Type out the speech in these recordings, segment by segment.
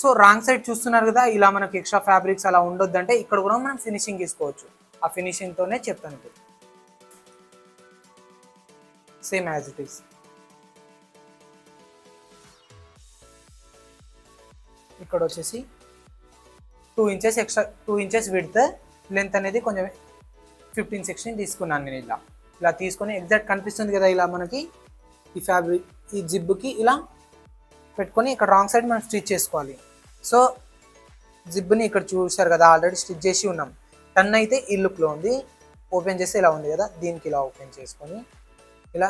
So wrong side చూస్తున్నారు కదా ఇలా మనకి ఎక్స్ట్రా ఫ్యాబ్రిక్స్ అలా ఉండొద్దంటే ఇక్కడ కూడా మనం ఫినిషింగ్ తీసుకోవచ్చు. ఆ ఫినిషింగ్తోనే చెప్తాను ఇప్పుడు సేమ్ యాజ్ ఇట్ ఈస్ ఇక్కడ వచ్చేసి two inches extra two inches width length అనేది కొంచెం ఫిఫ్టీన్ సిక్స్టీన్ తీసుకున్నాను నేను ఇలా. ఇలా తీసుకొని ఎగ్జాక్ట్ కనిపిస్తుంది కదా ఇలా మనకి ఈ ఫ్యాబ్రిక్ ఈ జిబ్బుకి ఇలా పెట్టుకొని ఇక్కడ రాంగ్ సైడ్ మనం స్టిచ్ చేసుకోవాలి. సో జిబ్బుని ఇక్కడ చూసారు కదా ఆల్రెడీ స్టిచ్ చేసి ఉన్నాం. టన్ అయితే ఈ లుక్లో ఉంది. ఓపెన్ చేస్తే ఇలా ఉంది కదా దీనికి ఇలా ఓపెన్ చేసుకొని ఇలా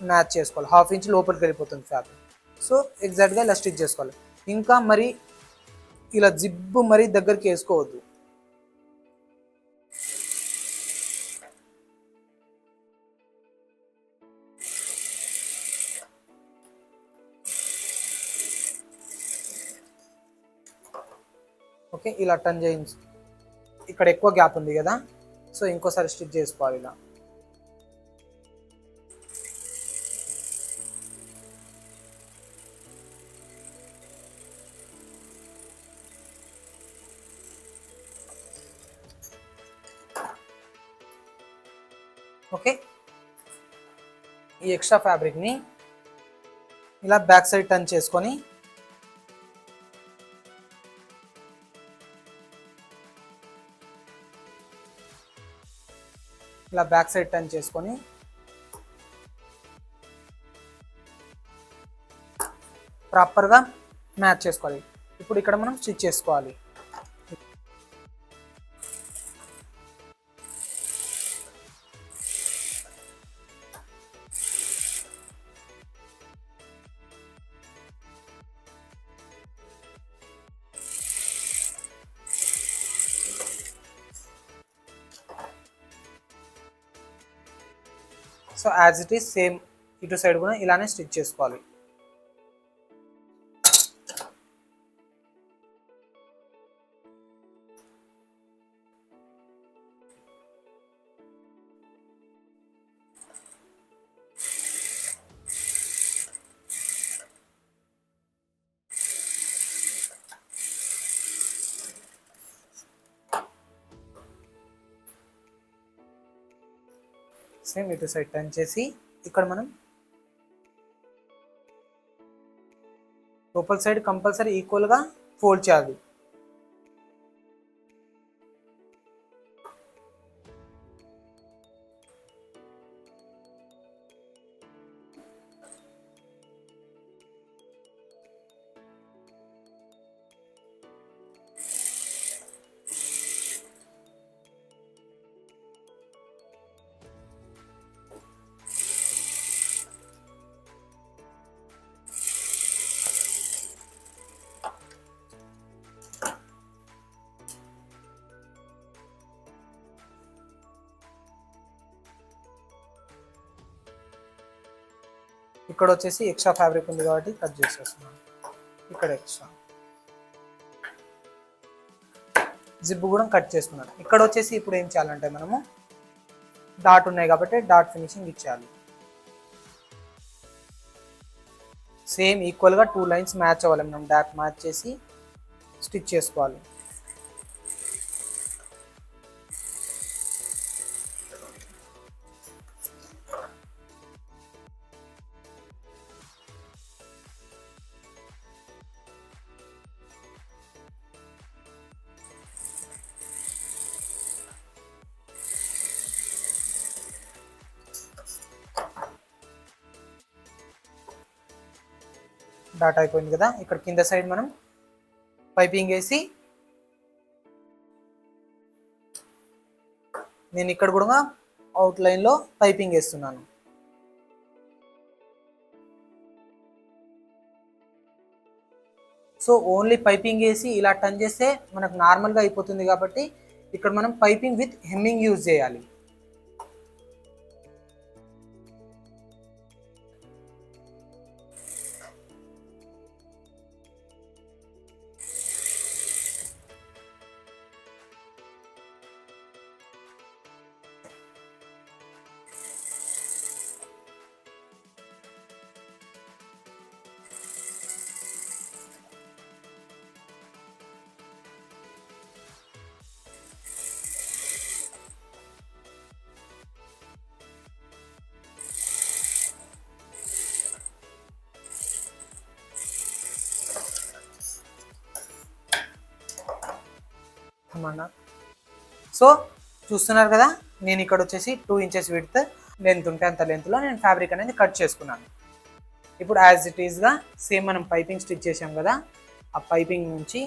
మ్యాచ్ చేసుకోవాలి. హాఫ్ ఇంచ్ లోపలికి వెళ్ళిపోతుంది ఫ్యాబ్రిక్ సో ఎగ్జాక్ట్గా ఇలా స్టిచ్ చేసుకోవాలి. ఇంకా మరి ఇలా జిబ్బు మరీ దగ్గరికి వేసుకోవద్దు. ఓకే ఇలా టర్న్ చేయించు ఇక్కడ ఎక్కువ గ్యాప్ ఉంది కదా సో ఇంకోసారి స్టిచ్ చేసుకోవాలి ఇలా. ఓకే ఈ ఎక్స్ట్రా ఫ్యాబ్రిక్ని ఇలా బ్యాక్ సైడ్ టర్న్ చేసుకొని ఇలా బ్యాక్ సైడ్ టర్న్ చేసుకొని. ప్రాపర్గా మ్యాచ్ చేసుకోవాలి. ఇప్పుడు ఇక్కడ మనం స్టిచ్ చేసుకోవాలి. యాజ్ ఇట్ ఈస్ సేమ్ ఇటు సైడ్ కూడా ఇలానే స్టిచ్ చేసుకోవాలి. సేమ్ ఇటు సైడ్ టర్న్ చేసి ఇక్కడ మనం లోపల సైడ్ కంపల్సరీ ఈక్వల్గా ఫోల్డ్ చేయాలి. ఇక్కడ వచ్చేసి ఎక్స్ట్రా ఫ్యాబ్రిక్ ఉంది కాబట్టి కట్ చేసేస్తున్నాను ఇక్కడ ఎక్స్ట్రా. జిప్ కూడా కట్ చేసుకున్నాను ఇక్కడ వచ్చేసి ఇప్పుడు ఏం చేయాలంటే మనము డాట్ ఉన్నాయి కాబట్టి డాట్ ఫినిషింగ్ ఇచ్చేయాలి. సేమ్ ఈక్వల్గా టూ లైన్స్ మ్యాచ్ అవ్వాలి. మనం డాట్ మ్యాచ్ చేసి స్టిచ్ చేసుకోవాలి. స్టార్ట్ అయిపోయింది కదా ఇక్కడ కింద సైడ్ మనం పైపింగ్ వేసి నేను ఇక్కడ కూడా అవుట్ లైన్లో పైపింగ్ వేస్తున్నాను. సో ఓన్లీ పైపింగ్ వేసి ఇలా టర్న్ చేస్తే మనకు నార్మల్గా అయిపోతుంది కాబట్టి ఇక్కడ మనం పైపింగ్ విత్ హెమ్మింగ్ యూజ్ చేయాలి. అనమాట సో చూస్తున్నారు కదా నేను ఇక్కడ వచ్చేసి టూ ఇంచెస్ విడ్త్ లెంత్ ఉంటే అంత లెంత్లో నేను ఫ్యాబ్రిక్ అనేది కట్ చేసుకున్నాను. ఇప్పుడు యాజ్ ఇట్ ఈస్గా సేమ్ మనం పైపింగ్ స్టిచ్ చేసాం కదా ఆ పైపింగ్ నుంచి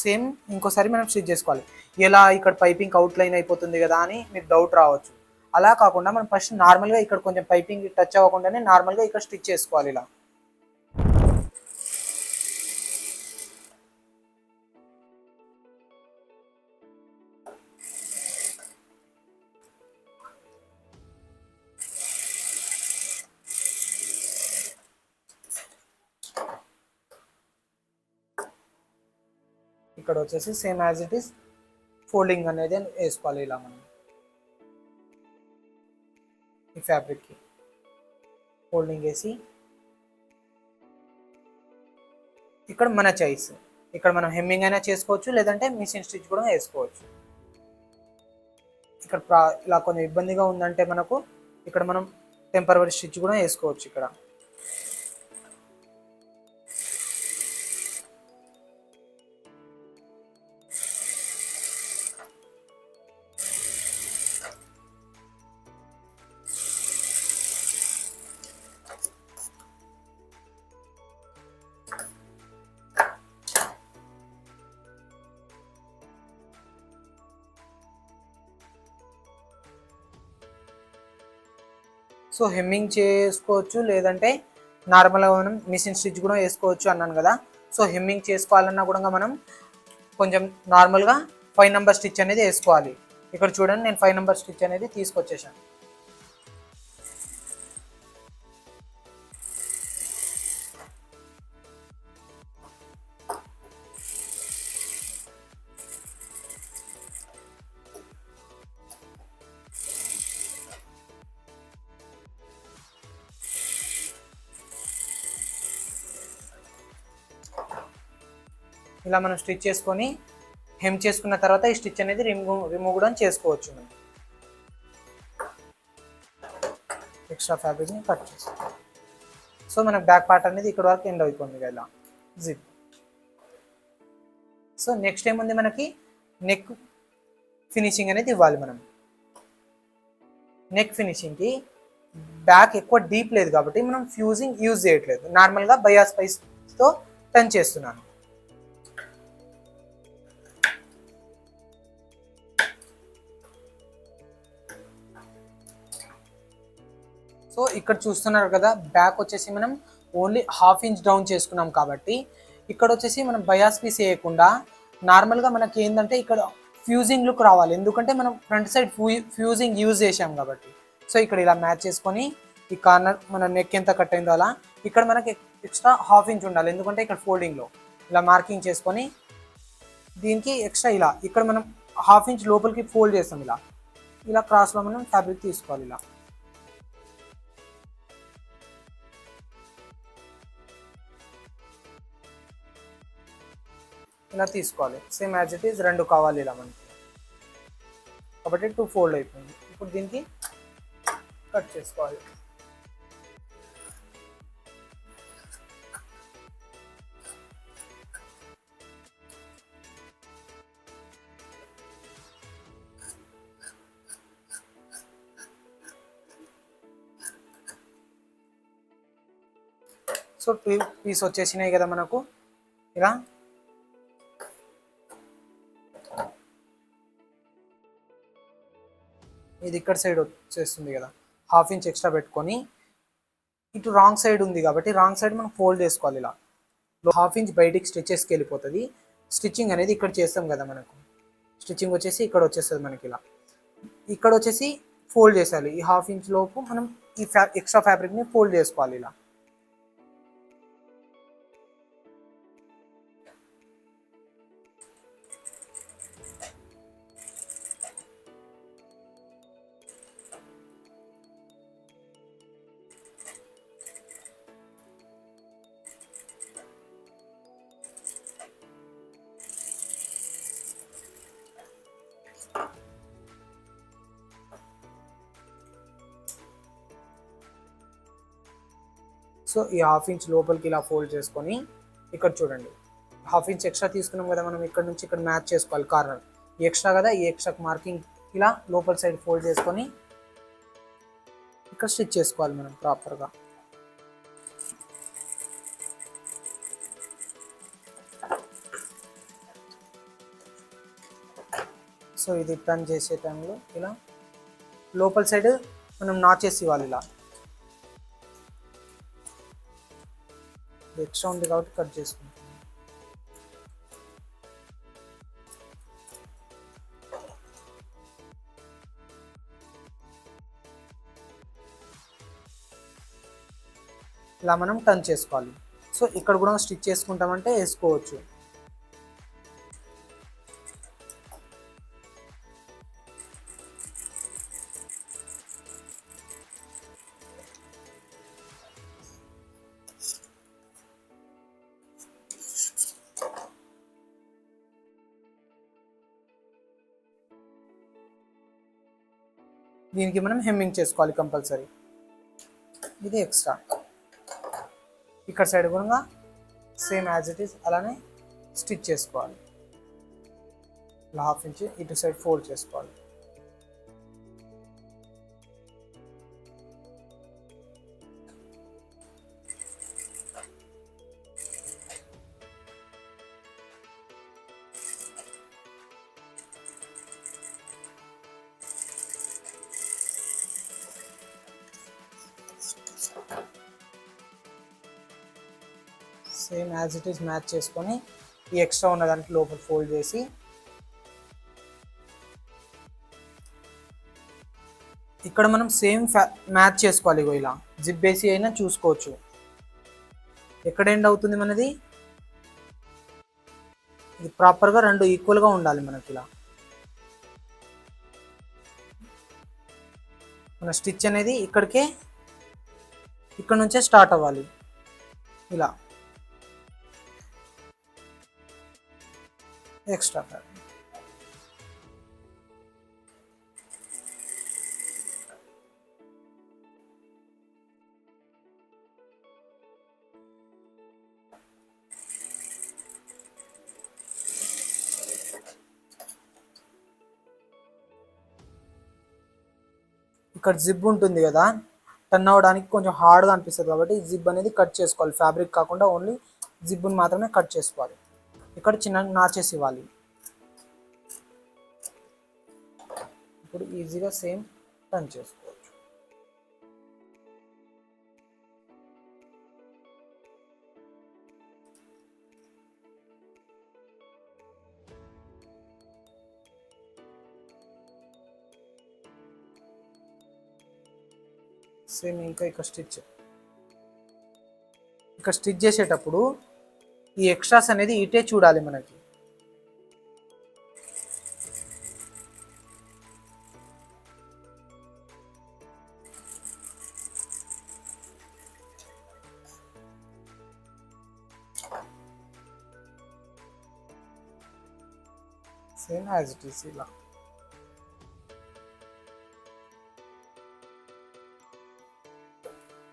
సేమ్ ఇంకోసారి మనం స్టిచ్ చేసుకోవాలి. ఎలా ఇక్కడ పైపింగ్ అవుట్లైన్ అయిపోతుంది కదా అని మీకు డౌట్ రావచ్చు. అలా కాకుండా మనం ఫస్ట్ నార్మల్గా ఇక్కడ కొంచెం పైపింగ్ టచ్ అవ్వకుండానే నార్మల్గా ఇక్కడ స్టిచ్ చేసుకోవాలి ఇలా. ఇక్కడ వచ్చేసి same as it is folding అనేది వేసుకోవాలి ఇలా మనం. ఈ ఫ్యాబ్రిక్కి ఫోల్డింగ్ వేసి ఇక్కడ మన చాయిస్ ఇక్కడ మనం హెమ్మింగ్ అయినా చేసుకోవచ్చు లేదంటే మిషన్ స్టిచ్ కూడా వేసుకోవచ్చు. ఇక్కడ ప్రా ఇలా కొంచెం ఇబ్బందిగా ఉందంటే మనకు ఇక్కడ మనం టెంపరీ స్టిచ్ కూడా వేసుకోవచ్చు ఇక్కడ. సో హెమ్మింగ్ చేసుకోవచ్చు లేదంటే నార్మల్గా మనం మిషన్ స్టిచ్ కూడా వేసుకోవచ్చు అన్నాను కదా. సో హెమ్మింగ్ చేసుకోవాలన్నా కూడా మనం కొంచెం నార్మల్గా ఫైవ్ నెంబర్ స్టిచ్ అనేది వేసుకోవాలి. ఇక్కడ చూడండి నేను ఫైవ్ నెంబర్ స్టిచ్ అనేది తీసుకొచ్చేసాను. ఇలా మనం స్టిచ్ చేసుకొని హెమ్ చేసుకున్న తర్వాత ఈ స్టిచ్ అనేది రిమూవ్ రిమూవ్ కూడా చేసుకోవచ్చు మనం. ఎక్స్ట్రా ఫ్యాబ్రిక్ని కట్ చేసి సో మనకు బ్యాక్ పార్ట్ అనేది ఇక్కడ వరకు ఎండ్ అయిపోయింది కదా ఇలా జిప్. సో నెక్స్ట్ ఏముంది మనకి? నెక్ ఫినిషింగ్ అనేది ఇవ్వాలి మనం. నెక్ ఫినిషింగ్కి బ్యాక్ ఎక్కువ డీప్ లేదు కాబట్టి మనం ఫ్యూజింగ్ యూజ్ చేయట్లేదు. నార్మల్గా బయా స్పైస్తో టర్న్ చేస్తున్నాను. ఇక్కడ చూస్తున్నారు కదా బ్యాక్ వచ్చేసి మనం ఓన్లీ హాఫ్ ఇంచ్ డౌన్ చేసుకున్నాం కాబట్టి ఇక్కడ వచ్చేసి మనం బయాస్ పీస్ వేయకుండా నార్మల్గా మనకి ఏంటంటే ఇక్కడ ఫ్యూజింగ్ లుక్ రావాలి. ఎందుకంటే మనం ఫ్రంట్ సైడ్ ఫ్యూజింగ్ యూజ్ చేసాం కాబట్టి. సో ఇక్కడ ఇలా మ్యాచ్ చేసుకొని ఈ కార్నర్ మన నెక్ ఎంత కట్ అయిందో అలా ఇక్కడ మనకి ఎక్స్ట్రా హాఫ్ ఇంచ్ ఉండాలి. ఎందుకంటే ఇక్కడ ఫోల్డింగ్లో ఇలా మార్కింగ్ చేసుకొని దీనికి ఎక్స్ట్రా ఇలా ఇక్కడ మనం హాఫ్ ఇంచ్ లోపలికి ఫోల్డ్ చేస్తాం ఇలా. ఇలా క్రాస్లో మనం ఫ్యాబ్రిక్ తీసుకోవాలి ఇలా. ఇలా తీసుకోవాలి. సేమ్ యాజ్ ఇట్ ఈస్ రెండు కావాలి ఇలా మనకి. కాబట్టి టూ ఫోల్డ్ అయిపోయింది. ఇప్పుడు దీనికి కట్ చేసుకోవాలి. సో టూ పీస్ వచ్చేసినాయి కదా మనకు. ఇలా ఇది ఇక్కడ సైడ్ వచ్చేస్తుంది కదా. హాఫ్ ఇంచ్ ఎక్స్ట్రా పెట్టుకొని ఇటు రాంగ్ సైడ్ ఉంది కాబట్టి రాంగ్ సైడ్ మనం ఫోల్డ్ చేసుకోవాలి ఇలా. హాఫ్ ఇంచ్ బయటికి స్టిచ్చెస్కి వెళ్ళిపోతుంది. స్టిచ్చింగ్ అనేది ఇక్కడ చేస్తాం కదా మనకు. స్టిచ్చింగ్ వచ్చేసి ఇక్కడ వచ్చేస్తుంది మనకి ఇలా. ఇక్కడ వచ్చేసి ఫోల్డ్ చేసాలి ఈ హాఫ్ ఇంచ్ లోపు మనం ఈ ఫ్యా ఎక్స్ట్రా ఫ్యాబ్రిక్ని ఫోల్డ్ చేసుకోవాలి ఇలా. సో ఈ హాఫ్ ఇంచ్ లోపలికి ఇలా ఫోల్డ్ చేసుకొని ఇక్కడ చూడండి. హాఫ్ ఇంచ్ ఎక్స్ట్రా తీసుకున్నాం కదా మనం ఇక్కడ నుంచి ఇక్కడ మ్యాచ్ చేసుకోవాలి కార్నర్. ఈ ఎక్స్ట్రా కదా ఈ ఎక్స్ట్రా మార్కింగ్ ఇలా లోపల సైడ్ ఫోల్డ్ చేసుకొని ఇక్కడ స్టిచ్ చేసుకోవాలి మనం ప్రాపర్గా. సో ఇది టర్న్ చేసే టైంలో ఇలా లోపల సైడ్ మనం నాచేసి ఇవ్వాలి ఇలా. ఎక్స్ట్రా ఉంది కాబట్టి కట్ చేసుకుంటాం ఇలా మనం టర్న్ చేసుకోవాలి. సో ఇక్కడ కూడా స్టిచ్ చేసుకుంటామంటే వేసుకోవచ్చు. దీనికి మనం హెమ్మింగ్ చేసుకోవాలి కంపల్సరీ. ఇది ఎక్స్ట్రా. ఇక్కడ సైడ్ కూడా సేమ్ యాజ్ ఇట్ ఈస్ అలానే స్టిచ్ చేసుకోవాలి. ఇలా హాఫ్ ఇంచ్ ఇటు సైడ్ ఫోల్డ్ చేసుకోవాలి. యాజ్ ఇట్ ఈస్ మ్యాచ్ చేసుకొని ఈ ఎక్స్ట్రా ఉన్న దానికి లోపల ఫోల్డ్ చేసి ఇక్కడ మనం సేమ్ మ్యాచ్ చేసుకోవాలి ఇగో ఇలా. జిప్ వేసి అయినా చూసుకోవచ్చు. ఎక్కడ ఎండ్ అవుతుంది మనది? ఇది ప్రాపర్గా రెండు ఈక్వల్గా ఉండాలి మనకి ఇలా. మన స్టిచ్ అనేది ఇక్కడికే ఇక్కడ నుంచే స్టార్ట్ అవ్వాలి. ఇలా. ఎక్స్ట్రా ప్యాడ్ ఇక్కడ జిబ్ ఉంటుంది కదా టర్న్ అవ్వడానికి కొంచెం హార్డ్గా అనిపిస్తుంది కాబట్టి జిబ్ అనేది కట్ చేసుకోవాలి. ఫ్యాబ్రిక్ కాకుండా ఓన్లీ జిబ్బుని మాత్రమే కట్ చేసుకోవాలి. ఇక్కడ చిన్న నాచెస్ ఇవ్వాలి ఇప్పుడు ఈజీగా సేమ్ టర్న్ చేసుకోవచ్చు. సేమ్ ఇంకా ఇక్కడ స్టిచ్. ఇక్కడ స్టిచ్ చేసేటప్పుడు ఈ ఎక్స్ట్రాస్ అనేది ఇటే చూడాలి మనకి. సేమ్ యాజ్ ఇట్ ఈస్ ఇలా.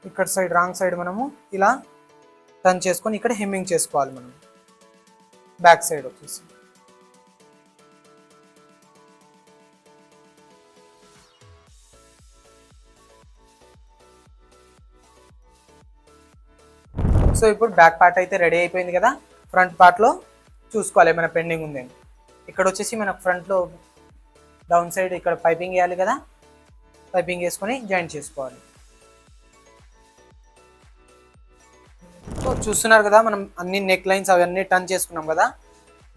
ఇక్కడ సైడ్ రాంగ్ సైడ్ మనము ఇలా టర్న్ చేసుకొని ఇక్కడ హెమ్మింగ్ చేసుకోవాలి మనం. బ్యాక్ సైడ్ వచ్చేసి. సో ఇప్పుడు బ్యాక్ పార్ట్ అయితే రెడీ అయిపోయింది కదా. ఫ్రంట్ పార్ట్లో చూసుకోవాలి ఏమైనా పెండింగ్ ఉందేమో. ఇక్కడ వచ్చేసి మనకు ఫ్రంట్లో డౌన్ సైడ్ ఇక్కడ పైపింగ్ వేయాలి కదా. పైపింగ్ వేసుకొని జాయిన్ చేసుకోవాలి. సో చూస్తున్నారు కదా మనం అన్ని నెక్ లైన్స్ అవన్నీ టర్న్ చేసుకున్నాం కదా.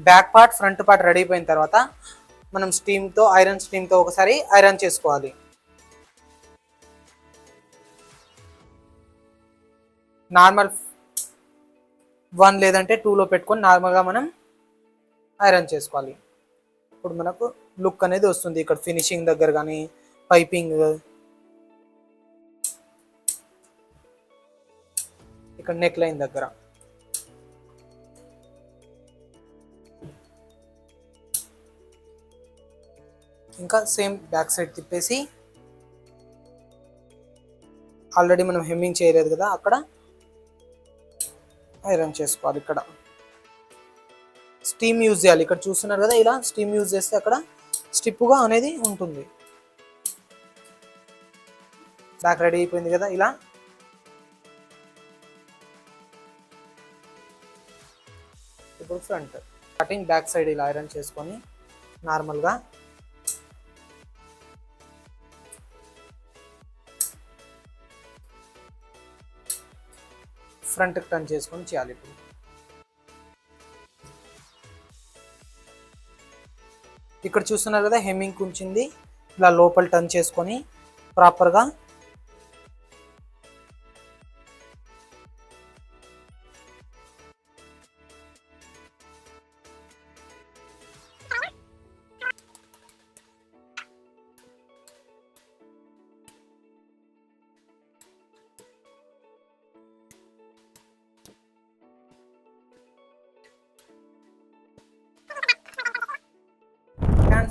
Back part front part ready అయిపోయిన తర్వాత మనం స్టీమ్తో ఐరన్ స్టీమ్తో ఒకసారి ఐరన్ చేసుకోవాలి. నార్మల్ వన్ లేదంటే టూలో పెట్టుకొని నార్మల్గా మనం ఐరన్ చేసుకోవాలి. ఇప్పుడు మనకు లుక్ అనేది వస్తుంది. ఇక్కడ ఫినిషింగ్ దగ్గర కానీ పైపింగ్ ఇక్కడ నెక్ లైన్ దగ్గర. ఇంకా సేమ్ బ్యాక్ సైడ్ తిప్పేసి ఆల్రెడీ మనం హెమ్మింగ్ చేయలేదు కదా అక్కడ ఐరన్ చేసుకోవాలి ఇక్కడ. స్టీమ్ యూజ్ చేయాలి. ఇక్కడ చూస్తున్నారు కదా ఇలా స్టీమ్ యూజ్ చేస్తే అక్కడ స్టిప్గా అనేది ఉంటుంది. బ్యాక్ రెడీ అయిపోయింది కదా ఇలా. ఇప్పుడు ఫ్రంట్ కటింగ్ బ్యాక్ సైడ్ ఇలా ఐరన్ చేసుకొని నార్మల్గా ఫ్రంట్కి టర్న్ చేసుకొని చేయాలి ఇప్పుడు. ఇక్కడ చూస్తున్నారు కదా హెమ్మింగ్ ఉంచింది. ఇలా లోపల టర్న్ చేసుకొని ప్రాపర్గా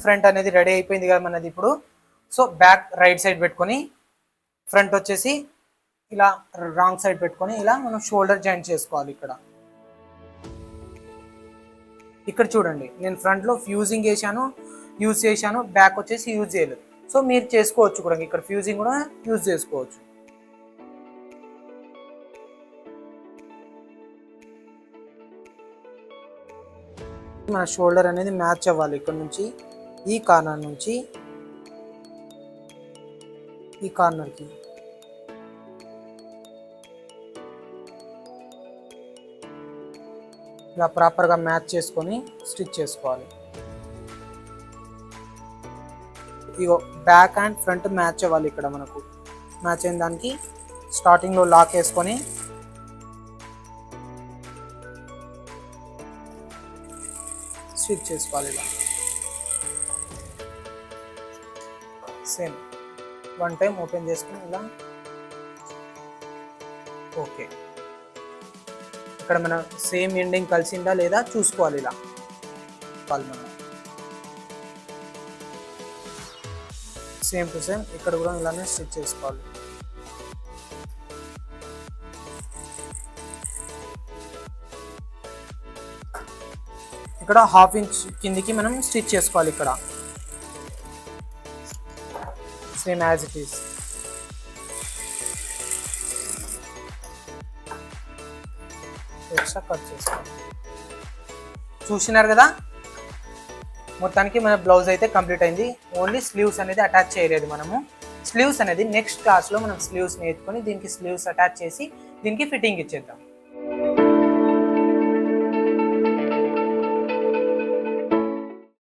ఫ్రంట్ అనేది రెడీ అయిపోయింది కదా మనది ఇప్పుడు. సో బ్యాక్ రైట్ సైడ్ పెట్టుకొని ఫ్రంట్ వచ్చేసి ఇలా రాంగ్ సైడ్ పెట్టుకొని ఇలా మనం షోల్డర్ జాయింట్ చేసుకోవాలి ఇక్కడ. ఇక్కడ చూడండి నేను ఫ్రంట్లో ఫ్యూజింగ్ వేసాను యూజ్ చేశాను బ్యాక్ వచ్చేసి యూజ్ చేయలేదు. సో మీరు చేసుకోవచ్చు కూడా ఇక్కడ ఫ్యూజింగ్ కూడా యూజ్ చేసుకోవచ్చు. మన షోల్డర్ అనేది మ్యాచ్ అవ్వాలి ఇక్కడ నుంచి. ఈ కార్నర్ నుంచి ఈ కార్నర్కి ఇలా ప్రాపర్గా మ్యాచ్ చేసుకొని స్టిచ్ చేసుకోవాలి. ఇగో బ్యాక్ అండ్ ఫ్రంట్ మ్యాచ్ అవ్వాలి ఇక్కడ మనకు. మ్యాచ్ అయిన దానికి స్టార్టింగ్లో లాక్ వేసుకొని స్టిచ్ చేసుకోవాలి ఇలా. సేమ్. వన్ టైం ఓపెన్ చేసుకుని ఇలా. ఓకే ఇక్కడ మన సేమ్ ఎండింగ్ కలిసిందా లేదా చూసుకోవాలి ఇలా. మనం. సేమ్ టు సేమ్ ఇక్కడ కూడా ఇలానే స్టిచ్ చేసుకోవాలి. ఇక్కడ హాఫ్ ఇంచ్ కిందికి మనం స్టిచ్ చేసుకోవాలి ఇక్కడ. Same as it is extra cut చేసుకోవాలి చూసినారు కదా? మొత్తానికి మన బ్లౌజ్ అయితే కంప్లీట్ అయింది. ఓన్లీ స్లీవ్స్ అనేది అటాచ్ చేయలేదు మనము. స్లీవ్స్ అనేది నెక్స్ట్ క్లాస్లో మనం స్లీవ్స్ నేర్చుకొని దీనికి స్లీవ్స్ అటాచ్ చేసి దీనికి ఫిట్టింగ్ ఇచ్చేద్దాం.